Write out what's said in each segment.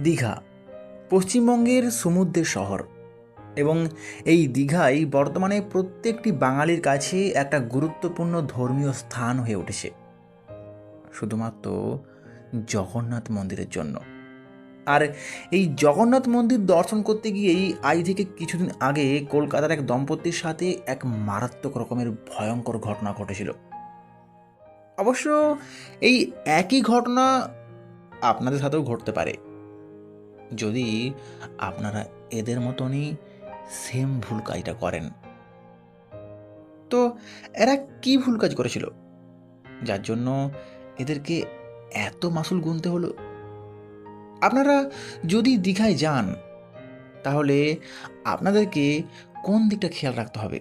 দীঘা, পশ্চিমবঙ্গের সমুদ্রের শহর এবং এই দীঘাই বর্তমানে প্রত্যেকটি বাঙালির কাছে একটা গুরুত্বপূর্ণ ধর্মীয় স্থান হয়ে উঠেছে। শুধুমাত্র জগন্নাথ মন্দিরের জন্য। আর এই জগন্নাথ মন্দির দর্শন করতে গিয়েই আজ থেকে কিছুদিন আগে কলকাতার এক দম্পতির সাথে এক মারাত্মক রকমের ভয়ঙ্কর ঘটনা ঘটেছিল। অবশ্য এই একই ঘটনা আপনাদের সাথেও ঘটতে পারে। যদি আপনারা এদের মতনই সেম ভুল কাজটা করেন। তো এরা কি ভুল কাজ করেছিল? যার জন্য এদেরকে এত মাসুল গুনতে হলো। আপনারা যদি দীঘায় যান, তাহলে আপনাদেরকে কোন দিকটা খেয়াল রাখতে হবে?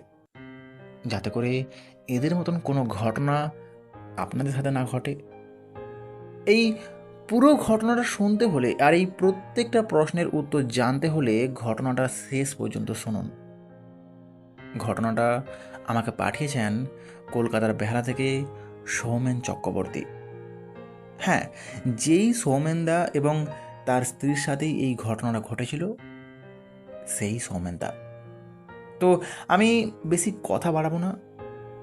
যাতে করে এদের মতন কোনো ঘটনা আপনাদের সাথে না ঘটে। এই পুরো ঘটনাটা শুনতে হলে আর এই প্রত্যেকটা প্রশ্নের উত্তর জানতে হলে ঘটনাটা শেষ পর্যন্ত শুনুন। ঘটনাটা আমাকে পাঠিয়েছেন কলকাতার বেহালা থেকে সৌমেন চক্রবর্তী। হ্যাঁ যেই সৌমেনদা এবং তার স্ত্রীর সাথেই এই ঘটনাটা ঘটেছিল, সেই সৌমেনদা তো আমি বেশি কথা বাড়াবো না।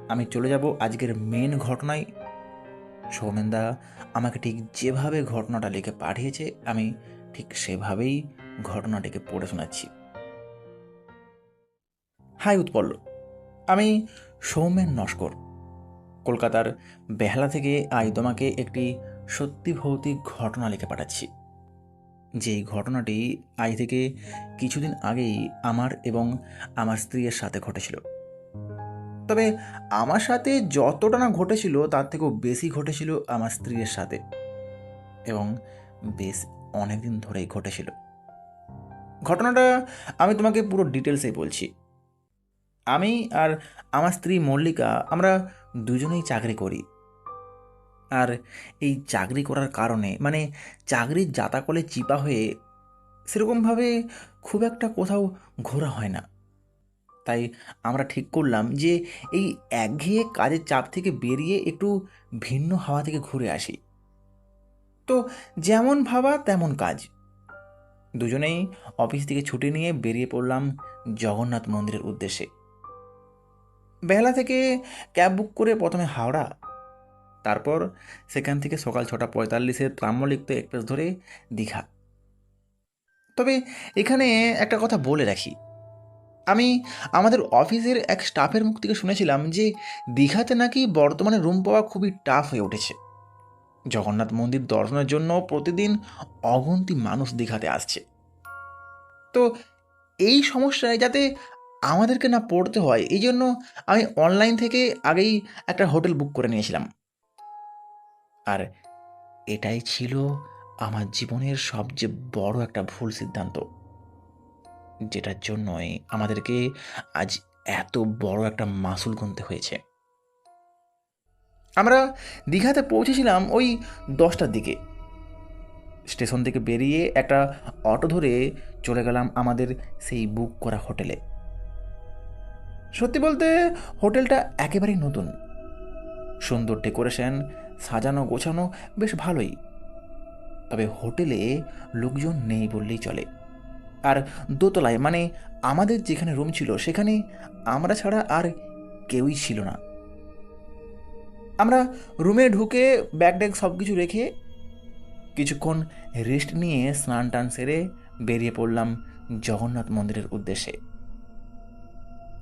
আমি চলে যাব আজকের মেন ঘটনায়। সৌমেনদা আমাকে ঠিক যেভাবে ঘটনাটা লিখে পাঠিয়েছে, আমি ঠিক সেভাবেই ঘটনাটিকে পড়ে শোনাচ্ছি। হাই উৎপল্ল আমি সৌমেন নস্কর। কলকাতার বেহালা থেকে আজ তোমাকে একটি সত্যি ভৌতিক ঘটনা লিখে পাঠাচ্ছি। যেই ঘটনাটি আজ থেকে কিছুদিন আগেই আমার এবং আমার স্ত্রীর সাথে ঘটেছিল। তবে আমার সাথে যতটা না ঘটেছিল, তার থেকেও বেশি ঘটেছিল আমার স্ত্রীর সাথে। এবং বেশ অনেকদিন ধরেই ঘটেছিল। ঘটনাটা আমি তোমাকে পুরো ডিটেলসে বলছি। আমি আর আমার স্ত্রী মল্লিকা, আমরা দুজনেই চাকরি করি। আর এই চাকরি করার কারণে মানে চাকরির জাতাকলে চিপা হয়ে, সেরকমভাবে খুব একটা কোথাও ঘোরা হয় না। তাই আমরা ঠিক করলাম যে এই একঘেয়ে কাজের চাপ থেকে বেরিয়ে একটু ভিন্ন হাওয়া থেকে ঘুরে আসি। তো যেমন ভাবা তেমন কাজ। দুজনেই অফিস থেকে ছুটি নিয়ে বেরিয়ে পড়লাম জগন্নাথ মন্দিরের উদ্দেশ্যে। বেলা থেকে ক্যাব বুক করে প্রথমে হাওড়া, তারপর সেখান থেকে সকাল ছটা পঁয়তাল্লিশে তাম্রলিপ্ত এক্সপ্রেস ধরে দীঘা। তবে এখানে একটা কথা বলে রাখি। আমি আমাদের অফিসের এক স্টাফের মুখ থেকে শুনেছিলাম যে দীঘাতে নাকি বর্তমানে রুম পাওয়া খুবই টাফ হয়ে উঠেছে। জগন্নাথ মন্দির দর্শনের জন্য প্রতিদিন অগন্তি মানুষ দীঘাতে আসছে। তো এই সমস্যায় যাতে আমাদেরকে না পড়তে হয় এই জন্য আমি অনলাইন থেকে আগেই একটা হোটেল বুক করে নিয়েছিলাম। আর এটাই ছিল আমার জীবনের সবচেয়ে বড় একটা ভুল সিদ্ধান্ত। যেটার জন্যই আমাদেরকে আজ এত বড় একটা মাসুল গুনতে হয়েছে। আমরা দীঘাতে পৌঁছেছিলাম ওই দশটার দিকে। স্টেশন থেকে বেরিয়ে একটা অটো ধরে চলে গেলাম আমাদের সেই বুক করা হোটেলে। সত্যি বলতে হোটেলটা একেবারেই নতুন। সুন্দর ডেকোরেশন, সাজানো গোছানো বেশ ভালোই। তবে হোটেলে লোকজন নেই বললেই চলে। আর দোতলায় মানে আমাদের যেখানে রুম ছিল, সেখানে আমরা ছাড়া আর কেউই ছিল না। আমরা রুমে ঢুকে ব্যাগ ট্যাগ সব কিছু রেখে কিছুক্ষণ রেস্ট নিয়ে স্নান টান সেরে বেরিয়ে পড়লাম জগন্নাথ মন্দিরের উদ্দেশ্যে।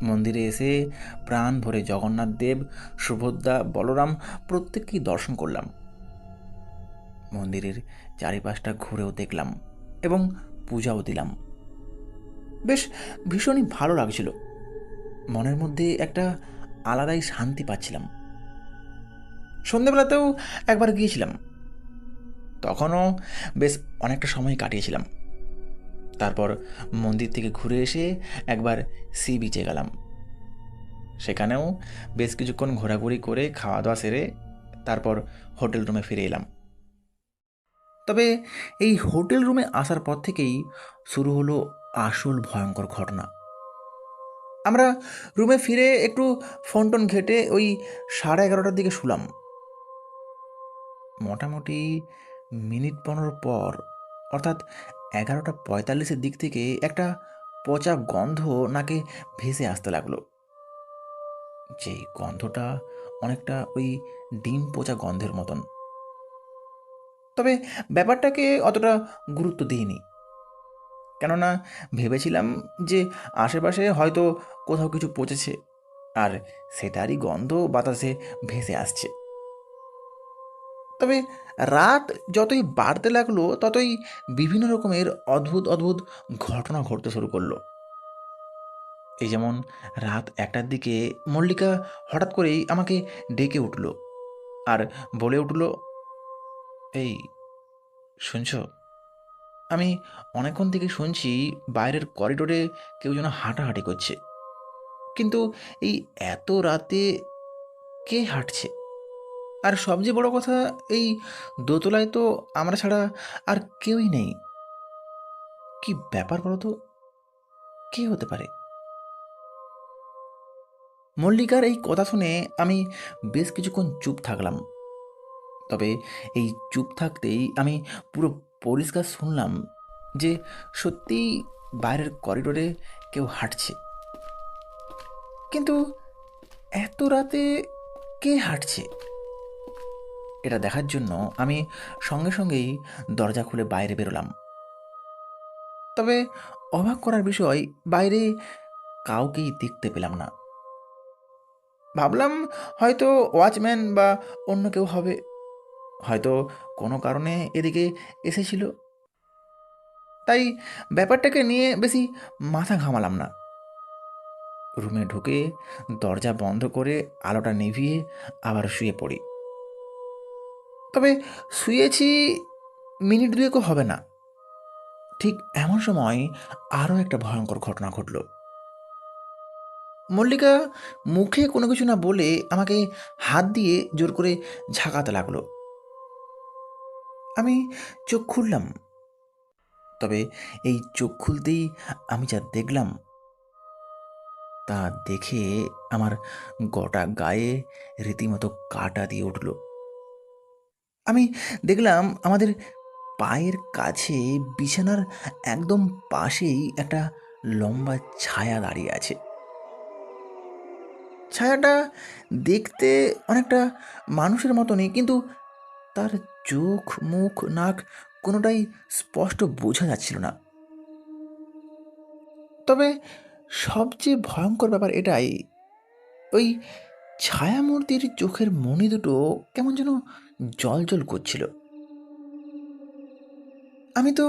মন্দিরে এসে প্রাণ ভরে জগন্নাথ দেব, সুভদ্রা, বলরাম প্রত্যেককেই দর্শন করলাম। মন্দিরের চারিপাশটা ঘুরেও দেখলাম এবং পূজাও দিলাম। বেশ ভীষণই ভালো লাগছিল। মনের মধ্যে একটা আলাদাই শান্তি পাচ্ছিলাম। সন্ধেবেলাতেও একবার গিয়েছিলাম। তখনও বেশ অনেকটা সময় কাটিয়েছিলাম। তারপর মন্দির থেকে ঘুরে এসে একবার সি বিচে গেলাম। সেখানেও বেশ কিছুক্ষণ ঘোরাঘুরি করে খাওয়া দাওয়া সেরে তারপর হোটেল রুমে ফিরে এলাম। তবে এই হোটেল রুমে আসার পর থেকেই শুরু হলো আসল ভয়ঙ্কর ঘটনা। আমরা রুমে ফিরে একটু ফোন টোন ঘেটে ওই সাড়ে এগারোটার দিকে শুলাম। মোটামুটি মিনিট পনেরো পর, অর্থাৎ এগারোটা পঁয়তাল্লিশের দিক থেকে একটা পচা গন্ধ নাকে ভেসে আসতে লাগল। যে গন্ধটা অনেকটা ওই ডিম পচা গন্ধের মতন। তবে ব্যাপারটাকে অতটা গুরুত্ব দিইনি। কেননা ভেবেছিলাম যে আশেপাশে হয়তো কোথাও কিছু পচেছে, আর সেটারই গন্ধ বাতাসে ভেসে আসছে। তবে রাত যতই বাড়তে লাগল, ততই বিভিন্ন রকমের অদ্ভুত অদ্ভুত ঘটনা ঘটতে শুরু করল। এই যেমন রাত একটার দিকে মল্লিকা হঠাৎ করেই আমাকে ডেকে উঠল, আর বলে উঠল, এই, শুনছ? আমি অনেকক্ষণ থেকে শুনছি বাইরের করিডোরে কেউ যেন হাঁটাহাঁটি করছে। কিন্তু এই এত রাতে কে হাঁটছে? আর সবচেয়ে বড় কথা, এই দোতলায় তো আমরা ছাড়া আর কেউই নেই। কি ব্যাপার বলো তো কে হতে পারে? মল্লিকার এই কথা শুনে আমি বেশ কিছুক্ষণ চুপ থাকলাম। তবে এই চুপ থাকতেই আমি পুরো পরিষ্কার শুনলাম যে সত্যিই বাইরের করিডোরে কেউ হাঁটছে। কিন্তু এত রাতে কে হাঁটছে? এটা দেখার জন্য আমি সঙ্গে সঙ্গেই দরজা খুলে বাইরে বেরোলাম। তবে অবাক করার বিষয়, বাইরে কাউকেই দেখতে পেলাম না। ভাবলাম হয়তো ওয়াচম্যান বা অন্য কেউ হবে। হয়তো কোনো কারণে এদিকে এসেছিল। তাই ব্যাপারটাকে নিয়ে বেশি মাথা ঘামালাম না। রুমে ঢুকে দরজা বন্ধ করে আলোটা নিভিয়ে আবার শুয়ে পড়ি। তবে শুয়েছি মিনিট দুয়েকও হবে না। ঠিক এমন সময় আরও একটা ভয়ঙ্কর ঘটনা ঘটল। মল্লিকা মুখে কোনো কিছু না বলে আমাকে হাত দিয়ে জোর করে ঝাঁকাতে লাগল। আমি চোখ খুললাম। তবে এই চোখ খুলতেই আমি যা দেখলাম, তা দেখে আমার গোটা গায়ে রীতিমতো কাটা দিয়ে উঠল। আমি দেখলাম আমাদের পায়ের কাছে বিছানার একদম পাশেই একটা লম্বা ছায়া দাঁড়িয়ে আছে। ছায়াটা দেখতে অনেকটা মানুষের মতনই, কিন্তু তার চোখ, মুখ, নাক কোনোটাই স্পষ্ট বোঝা যাচ্ছিল না। তবে সবচেয়ে ভয়ঙ্কর ব্যাপার এটাই, ওই ছায়ামূর্তির চোখের মণি দুটো কেমন যেন জল জল করছিল। আমি তো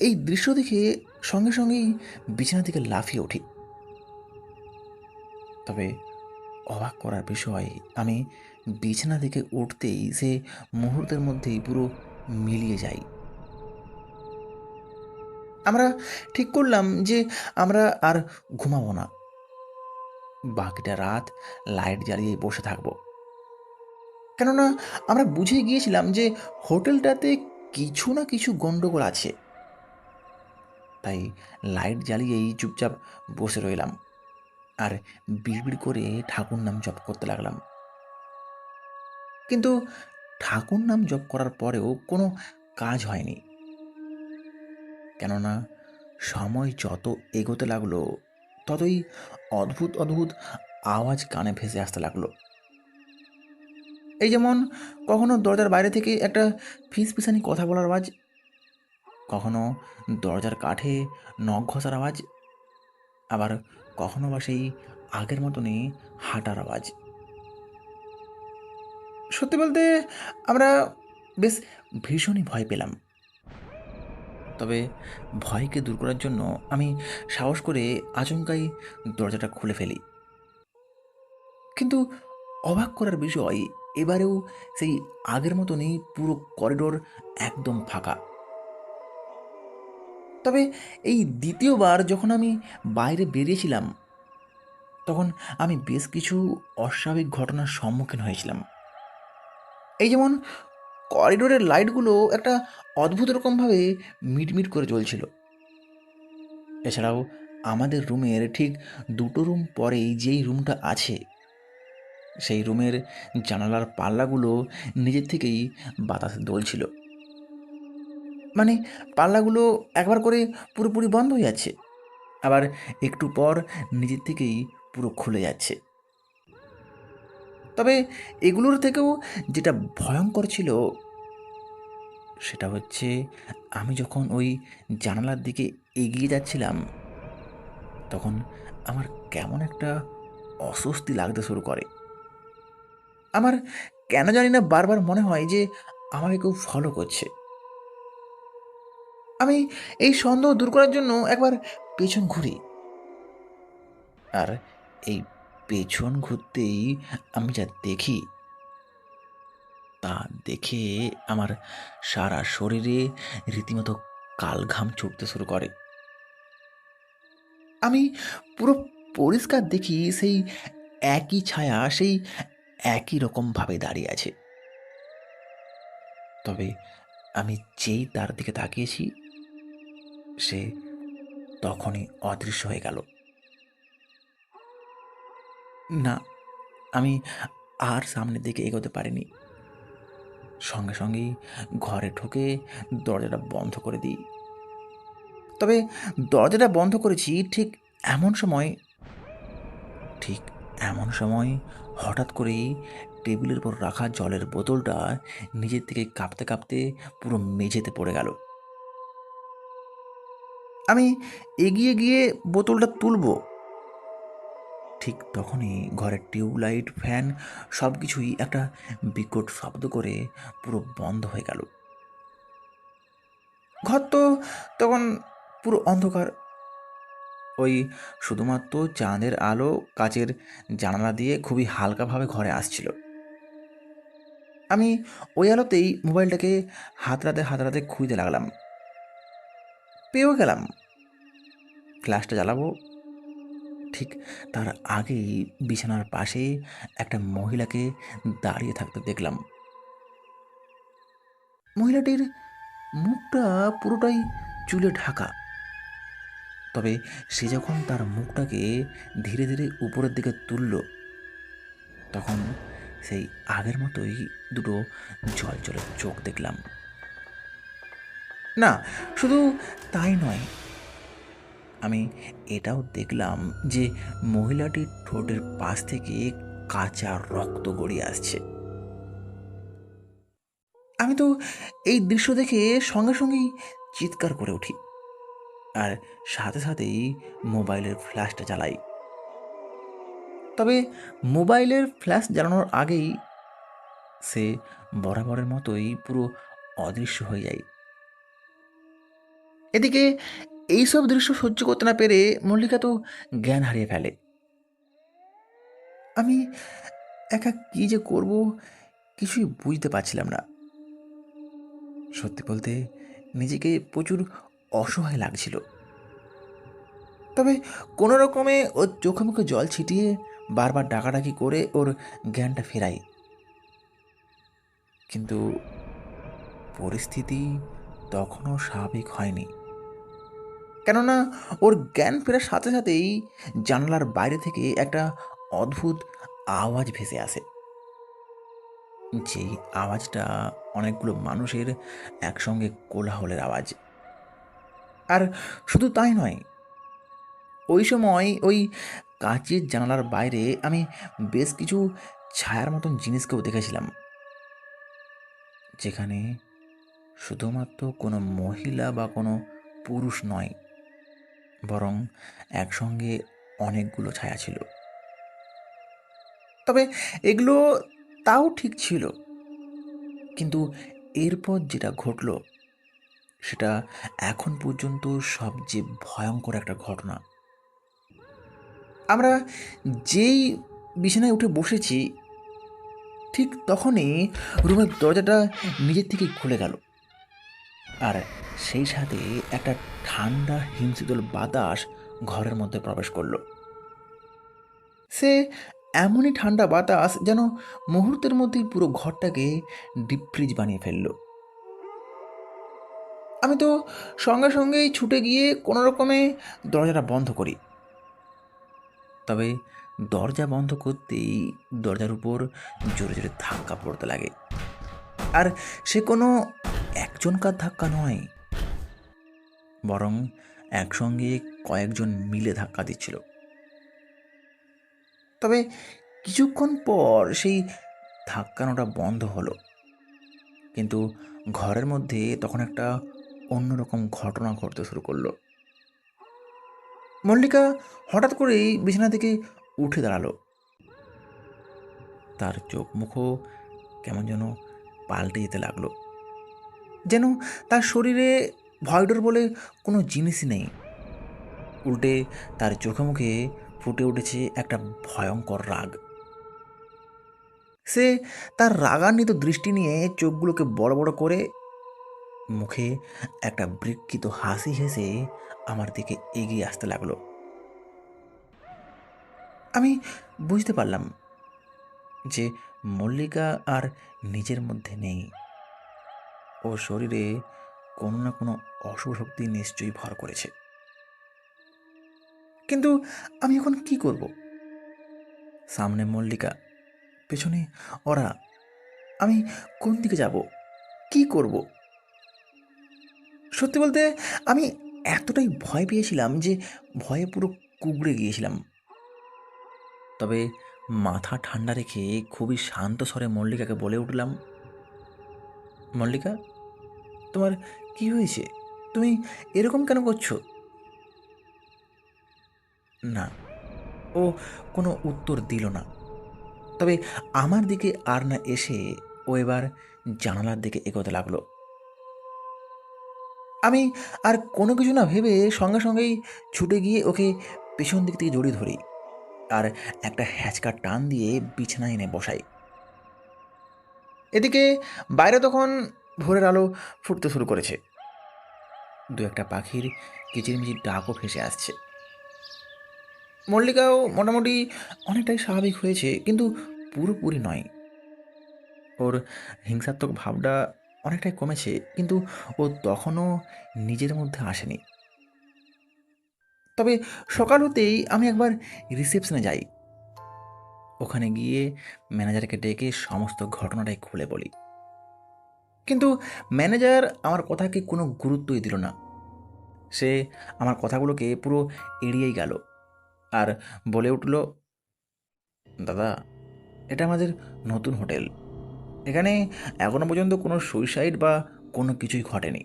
এই দৃশ্য দেখে সঙ্গে সঙ্গেই বিছানা থেকে লাফিয়ে উঠি। তবে অবাক করার বিষয়, আমি বিছানা থেকে উঠতেই সে মুহূর্তের মধ্যেই পুরো মিলিয়ে যাই আমরা ঠিক করলাম যে আমরা আর ঘুমাবো না। বাকিটা রাত লাইট জ্বালিয়ে বসে থাকব। কেননা আমরা বুঝে গিয়েছিলাম যে হোটেলটাতে কিছু না কিছু গণ্ডগোল আছে। তাই লাইট জ্বালিয়েই চুপচাপ বসে রইলাম। আর বিড়বিড় করে ঠাকুর নাম জপ করতে লাগলাম। কিন্তু ঠাকুর নাম জপ করার পরেও কোনো কাজ হয়নি। কেননা সময় যত এগোতে লাগল, ততই অদ্ভুত অদ্ভুত আওয়াজ কানে ভেসে আসতে লাগল। এই যেমন কখনো দরজার বাইরে থেকে একটা ফিস ফিসানি কথা বলার আওয়াজ, কখনো দরজার কাঠে নখ ঘষার আওয়াজ, আবার কখনো বা সেই আগের মতনই হাঁটার আওয়াজ। সত্যি বলতে আমরা বেশ ভীষণই ভয় পেলাম। তবে ভয়কে দূর করার জন্য আমি সাহস করে আচমকাই দরজাটা খুলে ফেলি। কিন্তু অবাক করার বিষয়, এবারেও সেই আগের মতনই পুরো করিডোর একদম ফাঁকা। তবে এই দ্বিতীয়বার যখন আমি বাইরে বেরিয়েছিলাম, তখন আমি বেশ কিছু অস্বাভাবিক ঘটনার সম্মুখীন হয়েছিলাম। এই যেমন করিডোরের লাইটগুলো একটা অদ্ভুত রকমভাবে মিটমিট করে জ্বলছিল। এছাড়াও আমাদের রুমের ঠিক দুটো রুম পরেই যেই রুমটা আছে, সেই রুমের জানালার পাল্লাগুলো নিজের থেকেই বাতাসে দোলছিল। মানে পাল্লাগুলো একবার করে পুরোপুরি বন্ধ হয়ে যাচ্ছে, আবার একটু পর নিজের থেকেই পুরো খুলে যাচ্ছে। তবে এগুলোর থেকেও যেটা ভয়ঙ্কর ছিল, সেটা হচ্ছে আমি যখন ওই জানালার দিকে এগিয়ে যাচ্ছিলাম, তখন আমার কেমন একটা অস্বস্তি লাগতে শুরু করে। আমার কেন জানি না বারবার মনে হয় যে আমাকে কেউ ফলো করছে। আমি এই সন্দেহ দূর করার জন্য একবার পেছন ঘুরি। আর এই পেছন ঘুরতেই আমি যা দেখি, তা দেখে আমার সারা শরীরে রীতিমতো কাল ঘাম ছুটতে শুরু করে। আমি পুরো পরিষ্কার দেখি সেই একই ছায়া সেই একই রকমভাবে দাঁড়িয়ে আছে। তবে আমি যেই তার দিকে তাকিয়েছি, সে তখনই অদৃশ্য হয়ে গেল। না, আমি আর সামনের দিকে এগোতে পারিনি। সঙ্গে সঙ্গেই ঘরে ঢুকে দরজাটা বন্ধ করে দিই। তবে দরজাটা বন্ধ করেছি ঠিক এমন সময়, ঠিক এমন সময় হঠাৎ করেই টেবিলের উপর রাখা জলের বোতলটা নিজের থেকে কাঁপতে কাঁপতে পুরো মেঝেতে পড়ে গেল। আমি এগিয়ে গিয়ে বোতলটা তুলব ঠিক তখনই ঘরের টিউবলাইট, ফ্যান সব কিছুই একটা বিকট শব্দ করে পুরো বন্ধ হয়ে গেল। ঘর তো তখন পুরো অন্ধকার। ওই শুধুমাত্র চাঁদের আলো কাচের জানালা দিয়ে খুবই হালকাভাবে ঘরে আসছিল। আমি ওই আলোতেই মোবাইলটাকে হাতড়াতে হাতড়াতে খুঁজতে লাগলাম। পেয়েও গেলাম। ফ্ল্যাশটা জ্বালাবো ঠিক তার আগেই বিছানার পাশে একটা মহিলাকে দাঁড়িয়ে থাকতে দেখলাম। মহিলাটির মুখটা পুরোটাই চুলে ঢাকা। তবে সে যখন তার মুখটাকে ধীরে ধীরে উপরের দিকে তুলল, তখন সেই আগের মতোই দুটো জল চোখ দেখলাম। না, শুধু তাই নয় আমি এটাও দেখলাম যে মহিলাটির ঠোঁটের পাশ থেকে কাঁচা রক্ত গড়িয়ে আসছে। আমি তো এই দৃশ্য দেখে সঙ্গে সঙ্গেই চিৎকার করে উঠি আর সাথে সাথেই মোবাইলের ফ্ল্যাশটা জ্বালাই। তবে মোবাইলের ফ্ল্যাশ জ্বালানোর আগেই সে বরাবরের মতোই পুরো অদৃশ্য হয়ে যায়। এদিকে এইসব দৃশ্য সহ্য করতে না পেরে মল্লিকা তো জ্ঞান হারিয়ে ফেলে। আমি একা কী যে করব কিছুই বুঝতে পারছিলাম না। সত্যি বলতে নিজেকে প্রচুর অসহায় লাগছিল। তবে কোনো রকমে ওর চোখে মুখে জল ছিটিয়ে বারবার ডাকাডাকি করে ওর জ্ঞানটা ফেরাই। কিন্তু পরিস্থিতি তখনও স্বাভাবিক হয়নি। কেননা ওর জ্ঞান ফেরার সাথে সাথেই জানলার বাইরে থেকে একটা অদ্ভুত আওয়াজ ভেসে আসে। যেই আওয়াজটা অনেকগুলো মানুষের একসঙ্গে কোলাহলের আওয়াজ। আর শুধু তাই নয়, ওই সময় ওই কাঁচের জানালার বাইরে আমি বেশ কিছু ছায়ার মতন জিনিসকেও দেখেছিলাম। যেখানে শুধুমাত্র কোনো মহিলা বা কোনো পুরুষ নয় বরং একসঙ্গে অনেকগুলো ছায়া ছিল। তবে এগুলো তাও ঠিক ছিল। কিন্তু এরপর যেটা ঘটল, সেটা এখন পর্যন্ত সবচেয়ে ভয়ঙ্কর একটা ঘটনা। আমরা যেই বিছানায় উঠে বসেছি, ঠিক তখনই রুমের দরজাটা নিজের থেকেই খুলে গেল। আর সেই সাথে একটা ঠান্ডা, হিমশীতল বাতাস ঘরের মধ্যে প্রবেশ করল। সে এমনই ঠান্ডা বাতাস যেন মুহূর্তের মধ্যেই পুরো ঘরটাকে ডিপ ফ্রিজ বানিয়ে ফেলল। আমি তো সঙ্গে সঙ্গেই ছুটে গিয়ে কোনো রকমে দরজাটা বন্ধ করি। তবে দরজা বন্ধ করতেই দরজার উপর জোরে জোরে ধাক্কা পড়তে লাগে। আর সে কোনো একজনকার ধাক্কা নয় বরং একসঙ্গে কয়েকজন মিলে ধাক্কা দিচ্ছিল। তবে কিছুক্ষণ পর সেই ধাক্কানোটা বন্ধ হলো। কিন্তু ঘরের মধ্যে তখন একটা অন্যরকম ঘটনা ঘটতে শুরু করল। মল্লিকা হঠাৎ করেই বিছানা থেকে উঠে দাঁড়াল। তার চোখ মুখও কেমন যেন পাল্টে যেতে লাগল। যেন তার শরীরে ভয়ডর বলে কোনো জিনিসই নেই। উল্টে তার চোখে মুখে ফুটে উঠেছে একটা ভয়ঙ্কর রাগ। সে তার রাগান্বিত দৃষ্টি নিয়ে চোখগুলোকে বড় বড় করে মুখে একটা বিকৃত হাসি হেসে আমার দিকে এগিয়ে আসতে লাগল। আমি বুঝতে পারলাম যে মল্লিকা আর নিজের মধ্যে নেই। ও শরীরে কোনো না কোনো অশুভ শক্তি নিশ্চয়ই ভর করেছে। কিন্তু আমি এখন কি করব? সামনে মল্লিকা, পেছনে ওরা, আমি কোন দিকে যাব? কি করব? সত্যি বলতে আমি এতটাই ভয় পেয়েছিলাম যে ভয়ে পুরো কুগড়ে গিয়েছিলাম। তবে মাথা ঠান্ডা রেখে খুবই শান্ত স্বরে মল্লিকাকে বলে উঠলাম, মল্লিকা তোমার কি হয়েছে? তুমি এরকম কেন করছ? না, ও কোনো উত্তর দিল না। তবে আমার দিকে আর না এসে ও এবার জানালার দিকে এগোতে লাগল। আমি আর কোনো কিছু না ভেবে সঙ্গে সঙ্গেই ছুটে গিয়ে ওকে পেছন দিক থেকে জড়িয়ে ধরি আর একটা হ্যাচকা টান দিয়ে বিছানায় এনে বসাই। এদিকে বাইরে তখন ভোরের আলো ফুটতে শুরু করেছে। দু একটা পাখির কিচিরমিচির ডাকও ভেসে আসছে। মল্লিকাও মোটামুটি অনেকটাই স্বাভাবিক হয়েছে, কিন্তু পুরোপুরি নয়। ওর হিংসাত্মক ভাবটা অনেকটাই কমেছে, কিন্তু ও তখনও নিজের মধ্যে আসেনি। তবে সকাল হতেই আমি একবার রিসেপশনে যাই। ওখানে গিয়ে ম্যানেজারকে ডেকে সমস্ত ঘটনাটাই খুলে বলি। কিন্তু ম্যানেজার আমার কথাকে কোনো গুরুত্বই দিল না। সে আমার কথাগুলোকে পুরো এড়িয়েই গেল আর বলে উঠল, দাদা, এটা আমাদের নতুন হোটেল। এখানে এখনও পর্যন্ত কোনো সুইসাইড বা কোনো কিছুই ঘটেনি।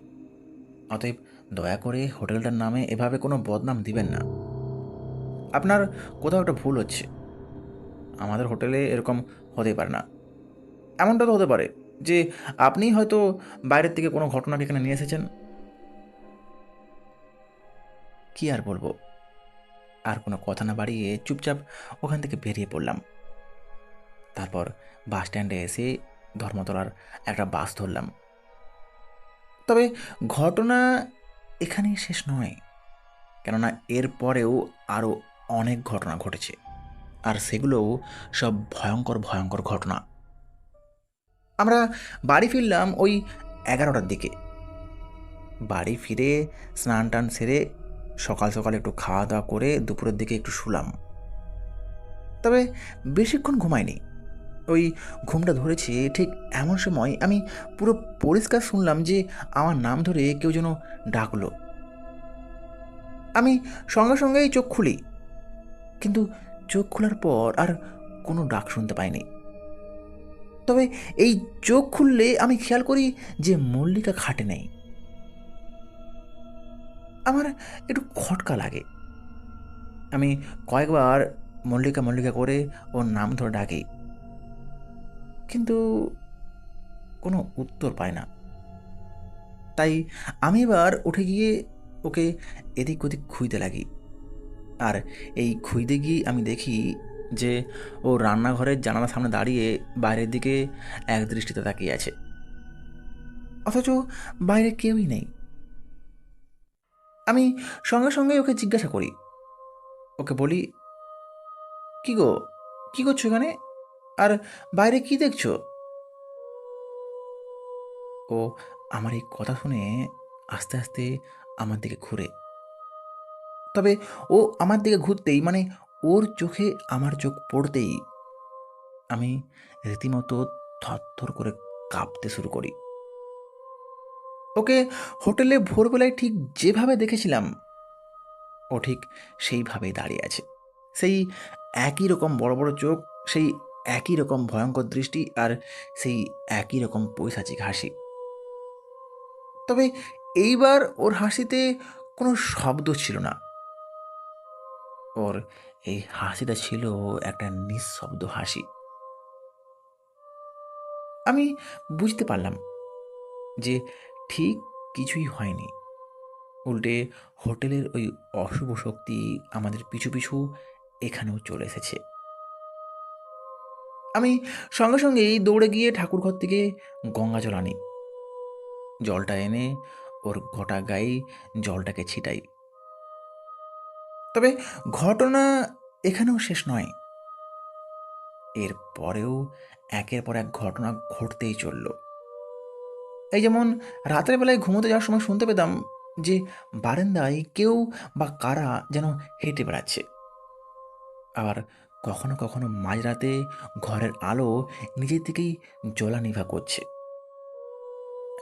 অতএব দয়া করে হোটেলটার নামে এভাবে কোনো বদনাম দিবেন না। আপনার কোথাও একটা ভুল হচ্ছে। আমাদের হোটেলে এরকম হতে পারে না। এমনটা তো হতে পারে। যে আপনি হয়তো বাইরের থেকে কোনো ঘটনাকে এখানে নিয়ে এসেছেন। কি আর বলব? আর কোনো কথা না বাড়িয়ে চুপচাপ ওখান থেকে বেরিয়ে পড়লাম। তারপর বাস স্ট্যান্ডে এসে ধর্মতলার একটা বাস ধরলাম। তবে ঘটনা এখানেই শেষ নয়, কেননা এর পরেও আরও অনেক ঘটনা ঘটেছে, আর সেগুলোও সব ভয়ঙ্কর ভয়ঙ্কর ঘটনা। আমরা বাড়ি ফিরলাম ওই এগারোটার দিকে। বাড়ি ফিরে স্নান টান সেরে সকাল সকাল একটু খাওয়া দাওয়া করে দুপুরের দিকে একটু শুলাম। তবে বেশিক্ষণ ঘুমাইনি। ওই ঘুমটা ধরেছে ঠিক এমন সময় আমি পুরো পরিষ্কার শুনলাম যে আমার নাম ধরে কেউ যেন ডাকলো। আমি সঙ্গে সঙ্গেই চোখ খুলি, কিন্তু চোখ খোলার পর আর কোনো ডাক শুনতে পাইনি। তবে এই চোখ খুললে আমি খেয়াল করি যে মল্লিকা খাটে নেই। আমার একটু খটকা লাগে। আমি কয়েকবার মল্লিকা মল্লিকা করে ওর নাম ধরে ডাকি। কিন্তু কোনো উত্তর পায় না। তাই আমি এবার উঠে গিয়ে ওকে এদিক ওদিক খুঁজতে লাগি। আর এই খুঁজতে গিয়ে আমি দেখি যে ও রান্নাঘরের জানালার সামনে দাঁড়িয়ে বাইরের দিকে এক দৃষ্টিতে তাকিয়ে আছে। অথচ বাইরে কেউই নেই। আমি সঙ্গে সঙ্গে ওকে জিজ্ঞাসা করি। ওকে বলি, কি গো, কি করছ এখানে? আর বাইরে কি দেখছ? ও আমার এই কথা শুনে আস্তে আস্তে আমার দিকে ঘুরে। তবে ও আমার দিকে ঘুরতেই মানে ওর চোখে আমার চোখ পড়তেই আমি রীতিমতো থরথর করে কাঁপতে শুরু করি। ওকে হোটেলে ভোরবেলায় ঠিক যেভাবে দেখেছিলাম, ও ঠিক সেইভাবেই দাঁড়িয়ে আছে। সেই একই রকম বড় বড় চোখ, সেই একই রকম ভয়ঙ্কর দৃষ্টি আর সেই একই রকম পৈশাচিক হাসি। তবে এইবার ওর হাসিতে কোনো শব্দ ছিল না। ওর এই হাসিটা ছিল একটা নিঃশব্দ হাসি। আমি বুঝতে পারলাম যে ঠিক কিছুই হয়নি। উল্টে হোটেলের ওই অশুভ শক্তি আমাদের পিছু পিছু এখানেও চলে এসেছে। আমি সঙ্গে সঙ্গেই দৌড়ে গিয়ে ঠাকুর ঘর থেকে গঙ্গা জল আনি। জলটা এনে ওর গোটা গায়ে জলটাকে ছিটাই। তবে ঘটনা এখানেও শেষ নয়। এর পরেও একের পর এক ঘটনা ঘটতেই চলল। এই যেমন রাতের বেলায় ঘুমোতে যাওয়ার সময় শুনতে পেতাম যে বারান্দায় কেউ বা কারা যেন হেঁটে বেড়াচ্ছে। আবার কখনো কখনো মাঝরাতে ঘরের আলো নিজের থেকেই জ্বলা নিভা করছে।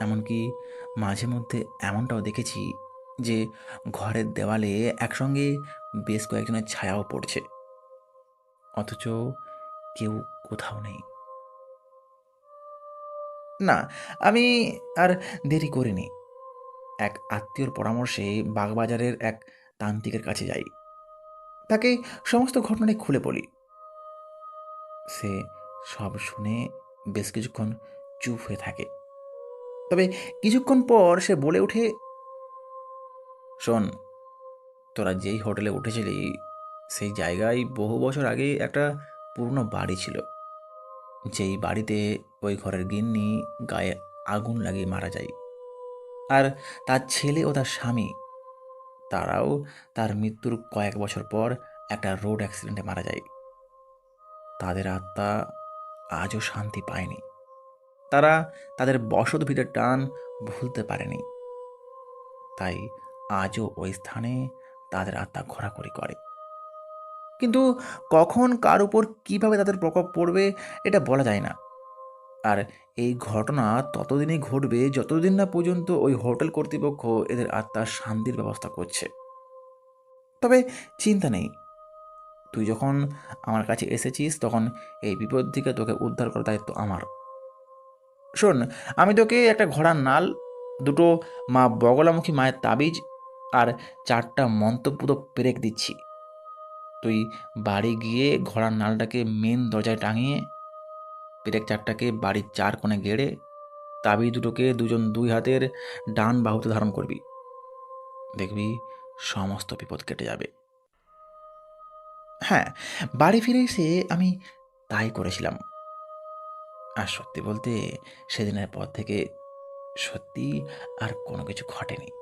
এমনকি মাঝে মধ্যে এমনটাও দেখেছি যে ঘরের দেওয়ালে একসঙ্গে বেশ কয়েকজনের ছায়াও পড়ছে। অথচ কেউ কোথাও নেই। না, আমি আর দেরি করিনি। এক আত্মীয়র পরামর্শে বাগবাজারের এক তান্ত্রিকের কাছে যাই। তাকে সমস্ত ঘটনাটি খুলে বলি। সে সব শুনে বেশ কিছুক্ষণ চুপ হয়ে থাকে। তবে কিছুক্ষণ পর সে বলে ওঠে শোন, তোরা যেই হোটেলে উঠেছিলি, সেই জায়গায় বহু বছর আগে একটা পুরনো বাড়ি ছিল। যেই বাড়িতে ওই ঘরের গিন্নি গায়ে আগুন লাগিয়ে মারা যায়। আর তার ছেলে ও তার স্বামী, তারাও তার মৃত্যুর কয়েক বছর পর একটা রোড অ্যাক্সিডেন্টে মারা যায়। তাদের আত্মা আজও শান্তি পায়নি। তারা তাদের বসত ভিতর টান ভুলতে পারেনি। তাই আজও ওই স্থানে তাদের আত্মা ঘোরাঘুরি করে। কিন্তু কখন কার উপর কীভাবে তাদের প্রকোপ পড়বে, এটা বলা যায় না। আর এই ঘটনা ততদিনই ঘটবে যতদিন না পর্যন্ত ওই হোটেল কর্তৃপক্ষ এদের আত্মার শান্তির ব্যবস্থা করছে। তবে চিন্তা নেই। তুই যখন আমার কাছে এসেছিস, তখন এই বিপদ থেকে তোকে উদ্ধার করার দায়িত্ব আমার। শোন, আমি তোকে একটা ঘোড়ার নাল, দুটো মা বগলামুখী মায়ের তাবিজ আর চারটা মন্তব্য তো পেরেক দিচ্ছি। তুই বাড়ি গিয়ে ঘোড়ার নালটাকে মেন দরজায় টাঙিয়ে পেরেক চারটাকে বাড়ির চার কোণে গেড়ে তাবিজ দুটোকে দুজন দুই হাতের ডান বাহুতে ধারণ করবি। দেখবি সমস্ত বিপদ কেটে যাবে। হ্যাঁ বাড়ি ফিরে এসে আমি তাই করেছিলাম। আর সত্যি বলতে সেদিনের পর থেকে সত্যি আর কোনো কিছু ঘটেনি।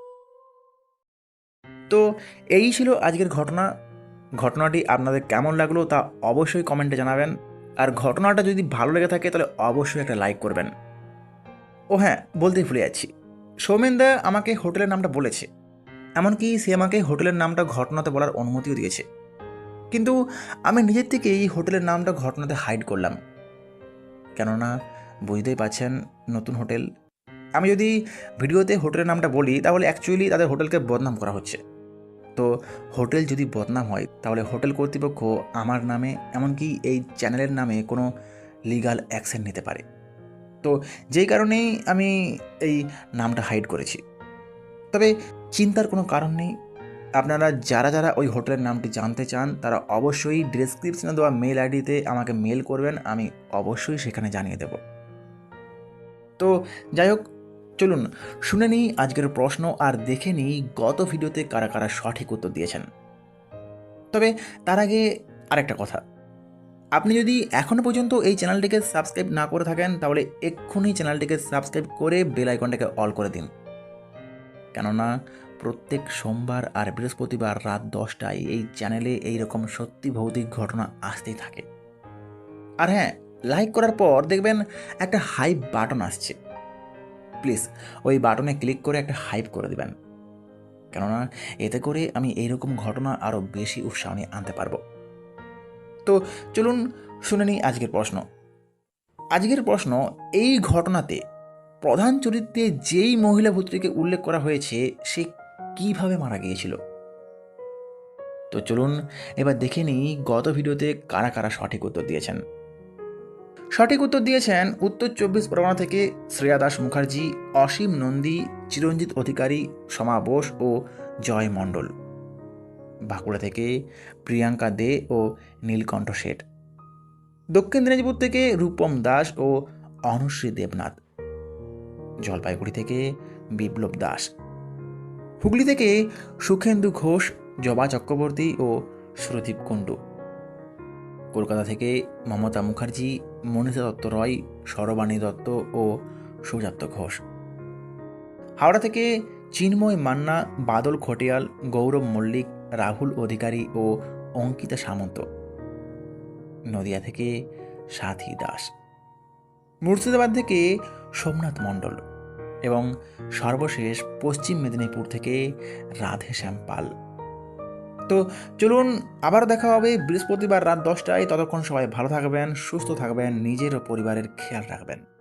তো এই ছিল আজকের ঘটনা। ঘটনাটি আপনাদের কেমন লাগল তা অবশ্যই কমেন্টে জানাবেন। আর ঘটনাটা যদি ভালো লেগে থাকে তাহলে অবশ্যই একটা লাইক করবেন। ও হ্যাঁ বলতেই ভুলে যাচ্ছি। সৌমেনদা আমাকে হোটেলের নামটা বলেছে। এমনকি সে আমাকে হোটেলের নামটা ঘটনাতে বলার অনুমতিও দিয়েছে। কিন্তু আমি নিজের থেকে এই হোটেলের নামটা ঘটনাতে হাইড করলাম। কেননা বুঝতেই পাচ্ছেন নতুন হোটেল। আমি যদি ভিডিওতে হোটেলের নামটা বলি তাহলে অ্যাকচুয়ালি তাদের হোটেলকে বদনাম করা হচ্ছে। তো হোটেল যদি বদনাম হয়, তাহলে হোটেল কর্তৃপক্ষ আমার নামে, এমনকি এই চ্যানেলের নামে কোনো লিগাল অ্যাকশন নিতে পারে। তো যেই কারণেই আমি এই নামটা হাইড করেছি। তবে চিন্তার কোনো কারণ নেই। আপনারা যারা যারা ওই হোটেলের নামটি জানতে চান, তারা অবশ্যই ডিসক্রিপশনে দেওয়া মেল আইডিতে আমাকে মেল করবেন, আমি অবশ্যই সেখানে জানিয়ে দেব। তো যাই হোক চলুন, শুনে নিই আজকের প্রশ্ন আর দেখে নিই গত ভিডিওতে কারা কারা সঠিক উত্তর দিয়েছেন। তবে তার আগে আরেকটা কথা। আপনি যদি এখনও পর্যন্ত এই চ্যানেলটিকে সাবস্ক্রাইব না করে থাকেন, তাহলে এক্ষুনি চ্যানেলটিকে সাবস্ক্রাইব করে বেল আইকনটাকে অল করে দিন। কেননা প্রত্যেক সোমবার আর বৃহস্পতিবার রাত দশটায় এই চ্যানেলে এই রকম সত্যি ভৌতিক ঘটনা আসতেই থাকে। আর হ্যাঁ লাইক করার পর দেখবেন একটা হাইপ বাটন আসছে। প্লিজ ওই বাটনে ক্লিক করে একটা হাইপ করে দেবেন। কেননা এতে করে আমি এইরকম ঘটনা আরও বেশি উৎসাহ নিয়ে আনতে পারব। তো চলুন শুনে নিই আজকের প্রশ্ন। আজকের প্রশ্ন, এই ঘটনাতে প্রধান চরিত্রে যেই মহিলা ভূতটিকে উল্লেখ করা হয়েছে, সে কীভাবে মারা গিয়েছিল? তো চলুন এবার দেখে নিই গত ভিডিওতে কারা কারা সঠিক উত্তর দিয়েছেন। সঠিক উত্তর দিয়েছেন উত্তর চব্বিশ পরগনা থেকে শ্রেয়া দাস মুখার্জি, অসীম নন্দী, চিরঞ্জিত অধিকারী, সমা বোস ও জয় মণ্ডল। বাঁকুড়া থেকে প্রিয়াঙ্কা দে ও নীলকণ্ঠ শেঠ। দক্ষিণ দিনাজপুর থেকে রূপম দাস ও অনুশ্রী দেবনাথ। জলপাইগুড়ি থেকে বিপ্লব দাস। হুগলি থেকে সুখেন্দু ঘোষ, জবা চক্রবর্তী ও সুরদীপ কুণ্ডু। কলকাতা থেকে মমতা মুখার্জি, মনীষা দত্ত রয় সরবাণী দত্ত ও সুজাত ঘোষ। হাওড়া থেকে চিন্ময় মান্না, বাদল খটিয়াল, গৌরব মল্লিক, রাহুল অধিকারী ও অঙ্কিতা সামন্ত। নদিয়া থেকে সাথী দাস। মুর্শিদাবাদ থেকে সোমনাথ মণ্ডল এবং সর্বশেষ পশ্চিম মেদিনীপুর থেকে রাধেশ্যাম পাল। তো চলুন আবার দেখা হবে বৃহস্পতিবার রাত দশটায়। ততক্ষণ সবাই ভালো থাকবেন, সুস্থ থাকবেন, নিজের ও পরিবারের খেয়াল রাখবেন।